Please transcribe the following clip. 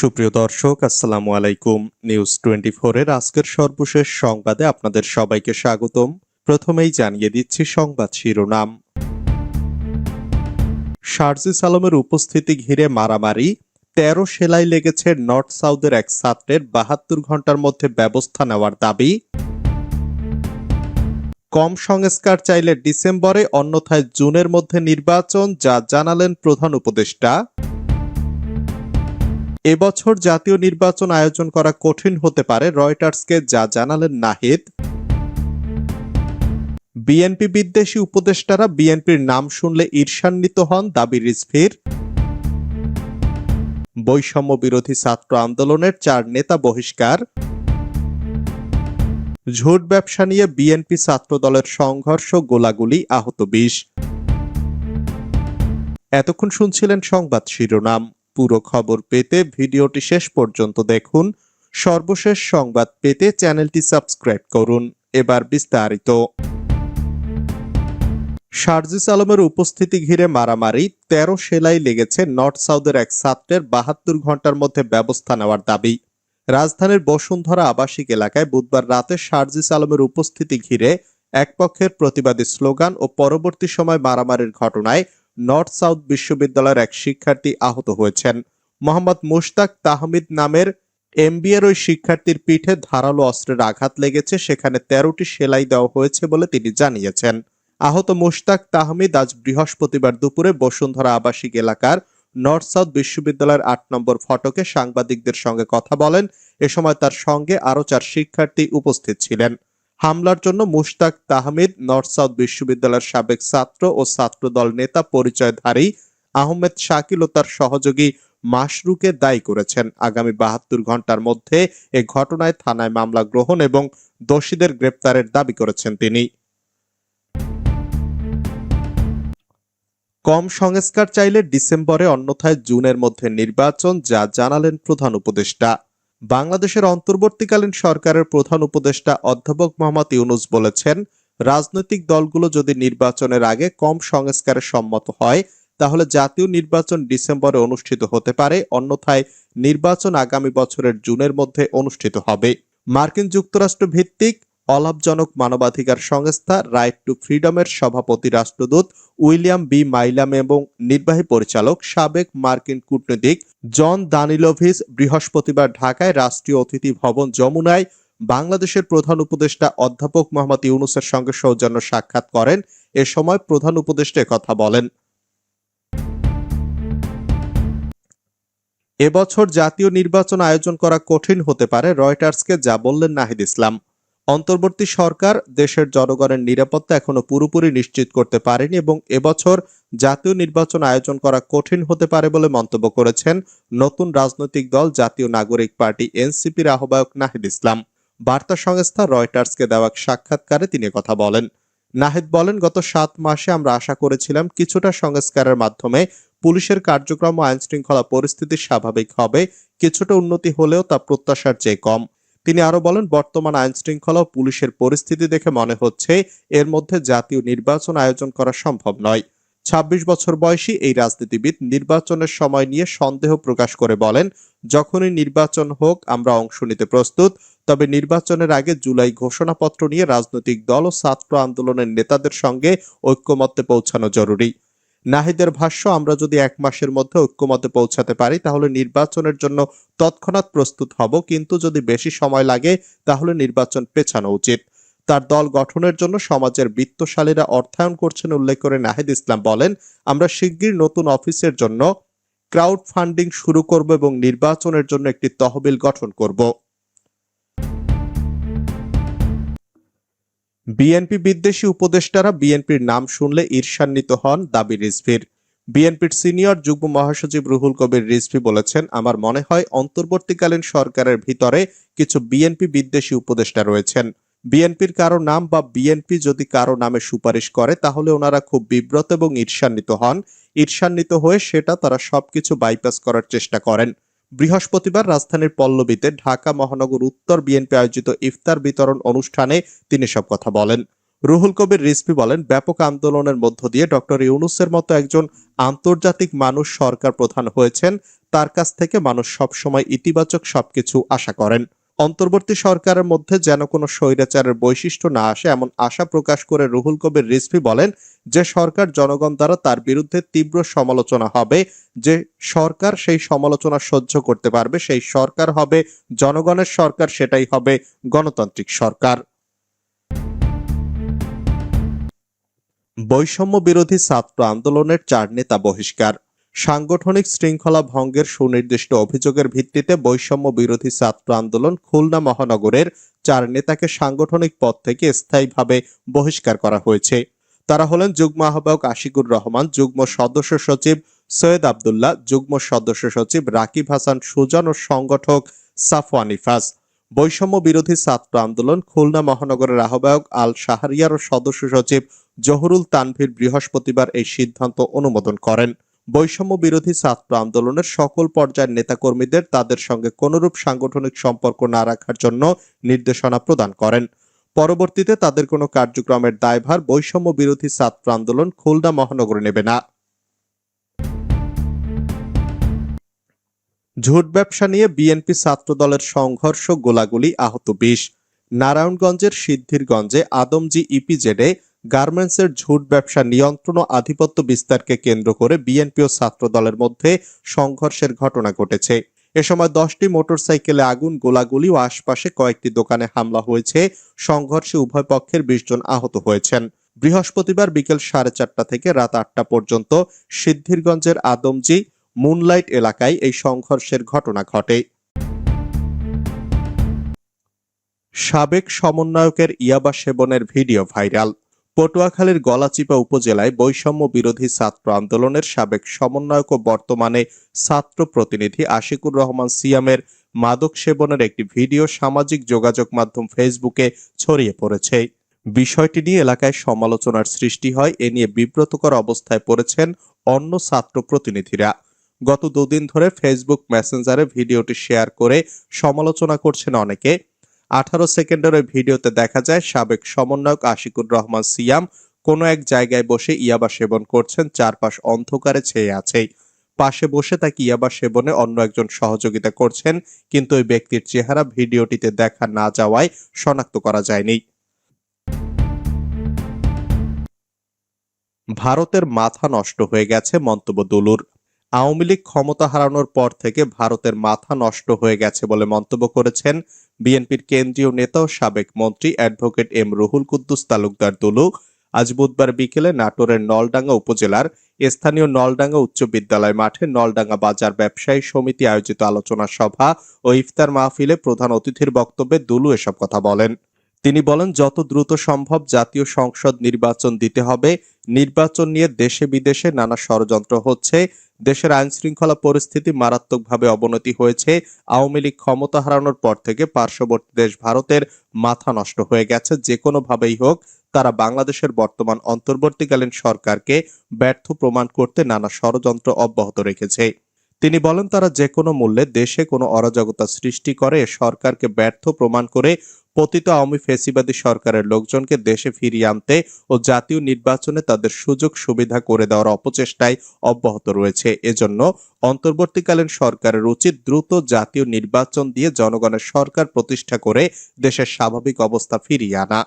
সুপ্রিয় দর্শক, আসসালামু আলাইকুম। নিউজ টোয়েন্টি এর আজকের সর্বশেষ সংবাদে আপনাদের সবাইকে স্বাগতম। প্রথমেই জানিয়ে দিচ্ছি সংবাদ শিরোনাম। শারজিস আলমের উপস্থিতি ঘিরে মারামারি। তেরো সেলাই লেগেছে নর্থ সাউথের এক ছাত্রের বাহাত্তর ঘণ্টার মধ্যে ব্যবস্থা নেওয়ার দাবি। কম সংস্কার চাইলে ডিসেম্বরে, অন্যথায় জুনের মধ্যে নির্বাচন, যা জানালেন প্রধান উপদেষ্টা। এবছর জাতীয় নির্বাচন আয়োজন করা কঠিন হতে পারে, রয়টার্সকে যা জানালেন নাহিদ। বিএনপি বিদ্বেষী উপদেষ্টারা বিএনপির নাম শুনলে ঈর্ষান্বিত হন, দাবি রিজভির। বৈষম্য বিরোধী ছাত্র আন্দোলনের চার নেতা বহিষ্কার। ঝুট ব্যবসা নিয়ে বিএনপি ছাত্র দলের সংঘর্ষ, গোলাগুলি, আহত বিশ। এতক্ষণ শুনছিলেন সংবাদ শিরোনাম। পুরো খবর পেতে ভিডিওটি শেষ পর্যন্ত দেখুন। সর্বশেষ সংবাদ পেতে চ্যানেলটি সাবস্ক্রাইব করুন। এবার বিস্তারিত। শারজিস আলমের উপস্থিতি ঘিরে মারামারি, তেরো সেলাই লেগেছে নর্থ সাউথের এক ছাত্রের বাহাত্তর ঘণ্টার মধ্যে ব্যবস্থা নেওয়ার দাবি। রাজধানীর বসুন্ধরা আবাসিক এলাকায় বুধবার রাতে শারজিস আলমের উপস্থিতি ঘিরে একপক্ষের প্রতিবাদী স্লোগান ও পরবর্তী সময় মারামারির ঘটনায় নর্থ সাউথ বিশ্ববিদ্যালয়ের এক শিক্ষার্থী আহত হয়েছেন। মোহাম্মদ মুশতাক তাহমিদ নামের এমবিএর ওই শিক্ষার্থীর পিঠে ধারালো অস্ত্রের আঘাত লেগেছে, সেখানে তেরোটি সেলাই দেওয়া হয়েছে বলে তিনি জানিয়েছেন। আহত মুশতাক তাহমিদ আজ বৃহস্পতিবার দুপুরে বসুন্ধরা আবাসিক এলাকার নর্থ সাউথ বিশ্ববিদ্যালয়ের আট নম্বর ফটকে সাংবাদিকদের সঙ্গে কথা বলেন। এ সময় তার সঙ্গে আরও চার শিক্ষার্থী উপস্থিত ছিলেন। হামলার জন্য মুশতাক তাহমিদ নর্থ সাউথ বিশ্ববিদ্যালয়ের সাবেক ছাত্র ও ছাত্রদল নেতা পরিচয়ধারী আহমেদ শাকিল ও তার সহযোগী মাশরুকে দায়ী করেছেন। আগামী বাহাত্তর ঘণ্টার মধ্যে এ ঘটনায় থানায় মামলা গ্রহণ এবং দোষীদের গ্রেপ্তারের দাবি করেছেন তিনি। কম সংস্কার চাইলে ডিসেম্বরে অন্যথায় জুনের মধ্যে নির্বাচন, যা জানালেন প্রধান উপদেষ্টা। বাংলাদেশের অন্তর্বর্তীকালীন সরকারের প্রধান উপদেষ্টা অধ্যাপক মোহাম্মদ ইউনুস বলেছেন, রাজনৈতিক দলগুলো যদি নির্বাচনের আগে কম সংস্কারে সম্মত হয়, তাহলে জাতীয় নির্বাচন ডিসেম্বরে অনুষ্ঠিত হতে পারে, অন্যথায় নির্বাচন আগামী বছরের জুনের মধ্যে অনুষ্ঠিত হবে। মার্কিন যুক্তরাষ্ট্র ভিত্তিক অলাভজনক মানবাধিকার সংস্থা রাইট টু ফ্রিডমের সভাপতি রাষ্ট্রদূত উইলিয়াম বি মাইলাম এবং নির্বাহী পরিচালক সাবেক মার্কিন কূটনীতিক জন দানিলোভিস বৃহস্পতিবার ঢাকায় রাষ্ট্রীয় অতিথি ভবন যমুনায় বাংলাদেশের প্রধান উপদেষ্টা অধ্যাপক মোহাম্মদ ইউনুসের সঙ্গে সৌজন্য সাক্ষাৎ করেন। এ সময় প্রধান উপদেষ্টা কথা বলেন। এবছর জাতীয় নির্বাচন আয়োজন করা কঠিন হতে পারে রয়টার্সকে, যা বললেন নাহিদ ইসলাম। অন্তর্বর্তী সরকার দেশের জনগণের নিরাপত্তা এখনও পুরোপুরি নিশ্চিত করতে পারেনি এবং এবছর জাতীয় নির্বাচন আয়োজন করা কঠিন হতে পারে বলে মন্তব্য করেছেন নতুন রাজনৈতিক দল জাতীয় নাগরিক পার্টি এনসিপির আহ্বায়ক নাহিদ ইসলাম। বার্তা সংস্থা রয়টার্সকে দেওয়া সাক্ষাৎকারে তিনি কথা বলেন। নাহিদ বলেন, গত সাত মাসে আমরা আশা করেছিলাম কিছুটা সংস্কারের মাধ্যমে পুলিশের কার্যক্রম ও আইন শৃঙ্খলা পরিস্থিতি স্বাভাবিক হবে, কিছুটা উন্নতি হলেও তা প্রত্যাশার চেয়ে কম। তিনি আরও বলেন, বর্তমান আইন শৃঙ্খলা ও পুলিশের পরিস্থিতি দেখে মনে হচ্ছে এর মধ্যে জাতীয় নির্বাচন আয়োজন করা সম্ভব নয়। ২৬ বছর বয়সী এই রাজনীতিবিদ নির্বাচনের সময় নিয়ে সন্দেহ প্রকাশ করে বলেন, যখনই নির্বাচন হোক, আমরা অংশ নিতে প্রস্তুত। তবে নির্বাচনের আগে জুলাই ঘোষণাপত্র নিয়ে রাজনৈতিক দল ও ছাত্র আন্দোলনের নেতাদের সঙ্গে ঐক্যমত্যে পৌঁছানো জরুরি। নাহিদের ভাষ্য, আমরা যদি এক মাসের মধ্যে ঐক্যমতে পৌঁছাতে পারি, তাহলে নির্বাচনের জন্য তৎক্ষণাৎ প্রস্তুত হব, কিন্তু যদি বেশি সময় লাগে, তাহলে নির্বাচন পেছানো উচিত। তার দল গঠনের জন্য সমাজের বিত্তশালীরা অর্থায়ন করছেন উল্লেখ করে নাহিদ ইসলাম বলেন, আমরা শিগগির নতুন অফিসের জন্য ক্রাউড ফান্ডিং শুরু করব এবং নির্বাচনের জন্য একটি তহবিল গঠন করব। বিএনপি বিদ্বেষী উপদেষ্টারা বিএনপির নাম শুনলে ঈর্ষান্বিত হন দাবি রিজভির। বিএনপির সিনিয়র যুগ্ম মহাসচিব রুহুল কবির রিজভি বলেছেন, আমার মনে হয় অন্তর্বর্তীকালীন সরকারের ভিতরে কিছু বিএনপি বিদ্বেষী উপদেষ্টা রয়েছেন। বিএনপির কারও নাম বা বিএনপি যদি কারও নামে সুপারিশ করে, তাহলে ওনারা খুব বিব্রত এবং ঈর্ষান্বিত হন। ঈর্ষান্বিত হয়ে সেটা তারা সবকিছু বাইপাস করার চেষ্টা করেন। বৃহস্পতিবার রাজধানীর পল্লবীতে ঢাকা মহানগর উত্তর বিএনপি আয়োজিত ইফতার বিতরণ অনুষ্ঠানে তিনি সব কথা বলেন। রুহুল কবির রিসপি বলেন, ব্যাপক আন্দোলনের মধ্য দিয়ে ডক্টর ইউনুসের মতো একজন আন্তর্জাতিক মানুষ সরকার প্রধান হয়েছেন। তার কাছ থেকে মানুষ সবসময় ইতিবাচক সবকিছু আশা করেন। অন্তর্বর্তী সরকারের মধ্যে যেন কোনো স্বৈরাচারের বৈশিষ্ট্য না আসে, এমন আশা প্রকাশ করে রুহুল কবির রিজভী বলেন, যে সরকার জনগণ দ্বারা তার বিরুদ্ধে তীব্র সমালোচনা হবে, যে সরকার সেই সমালোচনা সহ্য করতে পারবে, সেই সরকার হবে জনগণের সরকার, সেটাই হবে গণতান্ত্রিক সরকার। বৈষম্য বিরোধী ছাত্র আন্দোলনের চার নেতা বহিষ্কার। সাংগঠনিক শৃঙ্খলা ভঙ্গের সুনির্দিষ্ট অভিযোগের ভিত্তিতে বৈষম্য বিরোধী ছাত্র আন্দোলন খুলনা মহানগরের চার নেতাকে সাংগঠনিক পদ থেকে স্থায়ীভাবে বহিষ্কার করা হয়েছে। তারা হলেন যুগ্ম আহ্বায়ক আশিকুর রহমান, যুগ্ম সদস্য সচিব সৈয়দ আবদুল্লাহ, যুগ্ম সদস্য সচিব রাকিব হাসান, সুজন ও সংগঠক সাফওয়ান ইফাজ। বৈষম্য বিরোধী ছাত্র আন্দোলন খুলনা মহানগরের আহ্বায়ক আল শাহরিয়ার ও সদস্য সচিব জহরুল তানভীর বৃহস্পতিবার এই সিদ্ধান্ত অনুমোদন করেন। বৈষম্য বিরোধী ছাত্র আন্দোলনের সকল পর্যায়ের নেতাকর্মীদের তাদের সঙ্গে কোনরূপ সাংগঠনিক সম্পর্ক না রাখার জন্য নির্দেশনা প্রদান করেন। পরবর্তীতে তাদের কোনো কার্যক্রমের দায়ভার বৈষম্য বিরোধী ছাত্র আন্দোলন খুলনা মহানগরে নেবে না। ঝুট ব্যবসা নিয়ে বিএনপি ছাত্র দলের সংঘর্ষ গোলাগুলি আহত বিশ নারায়ণগঞ্জের সিদ্ধিরগঞ্জে আদমজি ইপিজেডে গার্মেন্টসের ঝুট ব্যবসা নিয়ন্ত্রণ ও আধিপত্য বিস্তারকে কেন্দ্র করে বিএনপি ও ছাত্র দলের মধ্যে সংঘর্ষের ঘটনা ঘটেছে। এ সময় দশটি মোটরসাইকেলে আগুন, গোলাগুলি ও আশপাশে কয়েকটি দোকানে হামলা হয়েছে। সংঘর্ষে উভয় পক্ষের বিশ জন আহত হয়েছেন। বৃহস্পতিবার বিকেল সাড়ে চারটা থেকে রাত আটটা পর্যন্ত সিদ্ধিরগঞ্জের আদমজি মুনলাইট এলাকায় এই সংঘর্ষের ঘটনা ঘটে। সাবেক সমন্বয়কের ইয়াবা সেবনের ভিডিও ভাইরাল। পটুয়াখালীর গলাচিপা উপজেলায় বৈষম্য বিরোধী ছাত্র আন্দোলনের সাবেক সমন্বয়ক ও বর্তমানে ছাত্র প্রতিনিধি আশিকুর রহমান সিয়ামের মাদক সেবনের একটি ভিডিও সামাজিক যোগাযোগ মাধ্যম ফেসবুকে ছড়িয়ে পড়েছে। বিষয়টি নিয়ে এলাকায় সমালোচনার সৃষ্টি হয়, এ নিয়ে বিব্রতকর অবস্থায় পড়েছেন অন্য ছাত্র প্রতিনিধিরা। গত দুদিন ধরে ফেসবুক মেসেঞ্জারে ভিডিওটি শেয়ার করে সমালোচনা করছেন অনেকে। আঠারো সেকেন্ডের ওই ভিডিওতে দেখা যায় সাবেক সমন্বয়ক আশিকুর রহমান সিয়াম কোনো এক জায়গায় বসে ইয়াবা সেবন করছেন, চারপাশ অন্ধকারে ছেয়ে আছে। পাশে বসে তাকে ইয়াবা সেবনে অন্য একজন সহযোগিতা করছেন, কিন্তু ওই ব্যক্তির চেহারা ভিডিওটিতে দেখা না যাওয়ায় শনাক্ত করা যায়নি। ভারতের মাথা নষ্ট হয়ে গেছে মন্তব্য দুলুর। আওয়ামী লীগ ক্ষমতা হারানোর পর থেকে ভারতের মাথা নষ্ট হয়ে গেছে বলে মন্তব্য করেছেন বিএনপির কেন্দ্রীয় নেতা ও সাবেক মন্ত্রী অ্যাডভোকেট এম রুহুল কুদ্দুস তালুকদার দুলু। আজ বুধবার বিকেলে নাটোরের নলডাঙ্গা উপজেলার স্থানীয় নলডাঙ্গা উচ্চ বিদ্যালয় মাঠে নলডাঙ্গা বাজার ব্যবসায়ী সমিতি আয়োজিত আলোচনা সভা ও ইফতার মাহফিলে প্রধান অতিথির বক্তব্যে দুলু এসব কথা বলেন। তিনি বলেন, যত দ্রুত সম্ভব জাতীয় সংসদ নির্বাচন দিতে হবে। নির্বাচন নিয়ে দেশে বিদেশে নানা ষড়যন্ত্র হচ্ছে। দেশের আইন শৃঙ্খলা পরিস্থিতি মারাত্মকভাবে অবনতি হয়েছে। আওয়ামী লীগ ক্ষমতা হারানোর পর থেকে পার্শ্ববর্তী দেশ ভারতের মাথা নষ্ট হয়ে গেছে। যে কোনোভাবেই হোক, তারা বাংলাদেশের বর্তমান অন্তর্বর্তীকালীন সরকারকে ব্যর্থ প্রমাণ করতে নানা ষড়যন্ত্র অব্যাহত রেখেছে। তিনি বলেন, তারা যে কোনো মূল্যে দেশে কোনো অরাজকতা সৃষ্টি করে, সরকারকে ব্যর্থ প্রমাণ করে পতিত আওয়ামী ফেসিবাদী সরকারের লোকজনকে দেশে ফিরিয়ে আনতে ও জাতীয় নির্বাচনে তাদের সুযোগ সুবিধা করে দেওয়ার অপচেষ্টায় অব্যাহত রয়েছে। এজন্য অন্তর্বর্তীকালীন সরকারের উচিত দ্রুত জাতীয় নির্বাচন দিয়ে জনগণের সরকার প্রতিষ্ঠা করে দেশের স্বাভাবিক অবস্থা ফিরিয়ে আনা।